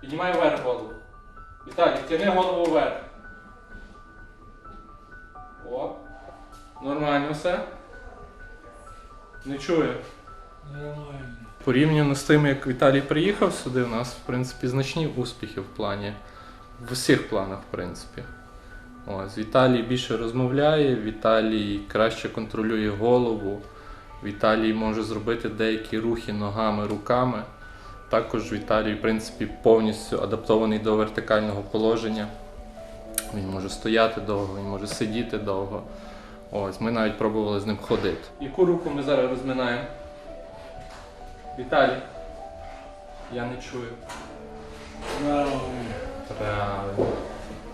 Піднімай вверх голову. Віталій, тяни голову вверх. О. Нормально все. Не чую. Нормально. Порівняно з тим, як Віталій приїхав сюди, у нас, в принципі, значні успіхи в плані, в усіх планах, в принципі. Ось, Віталій більше розмовляє, Віталій краще контролює голову, Віталій може зробити деякі рухи ногами, руками. Також Віталій, в принципі, повністю адаптований до вертикального положення. Він може стояти довго, він може сидіти довго. Ось, ми навіть пробували з ним ходити. Яку руку ми зараз розминаємо? Віталій. Я не чую. Правильно. Правильно.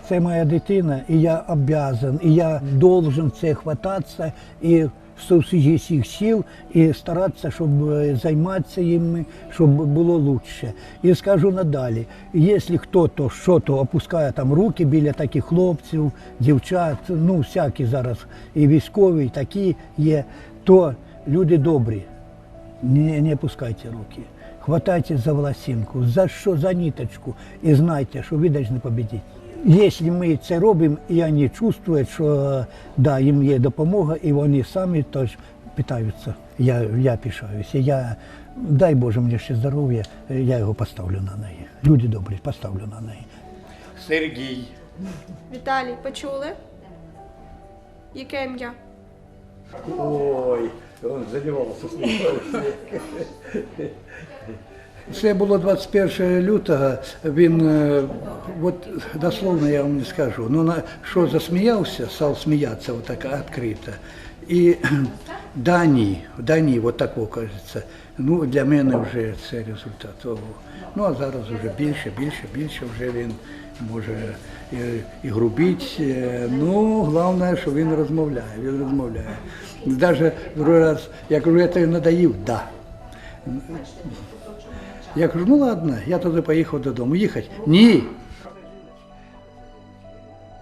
Це моя дитина, і я обязан, і я должен це хвататися і з усіх сил і старатися, щоб е, займатися їм, щоб було краще. І скажу надалі, якщо хтось щось опускає там руки біля таких хлопців, дівчат, ну всякі зараз і військові, і такі є, то люди добрі. Не, не опускайте руки. Хватайте за волосинку, за що, за ниточку. І знайте, що ви повинні победити. Якщо ми це робимо, і вони чувствують, що да, їм є допомога, і вони самі теж питаються. Я, я пишаюся. Я, дай Боже мені ще здоров'я, я його поставлю на неї. Люди добрі, поставлю на неї. Сергій. Віталій, почули? Яке ім'я? Ой, він задівався. Це було 21 лютого. Він, е, от дословно я вам не скажу, ну на що засміявся, став сміятися отак відкрито. І Дані, Дані, от такого кажеться. Ну, для мене вже це результат того. Ну а зараз вже більше, більше, більше вже він може і, і грубіть. е, Ну, головне, що він розмовляє. Він розмовляє. Навіть другий раз, я кажу, я тобі надоїв, да. Я кажу, ну ладно, я тоді поїхав додому. Їхати? Ні.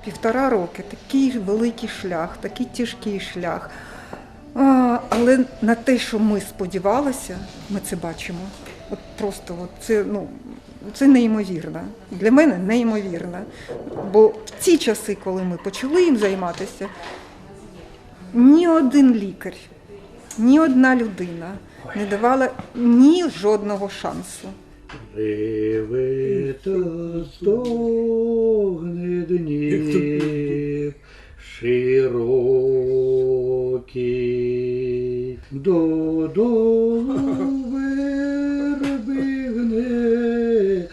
Півтора роки такий великий шлях, такий тяжкий шлях. А, але на те, що ми сподівалися, ми це бачимо. От просто от це, ну, це неймовірно. Для мене неймовірно. Бо в ці часи, коли ми почали їм займатися, ні один лікар, ні одна людина не давала ні жодного шансу. Живе та стогне днів широкий, додолу верби гне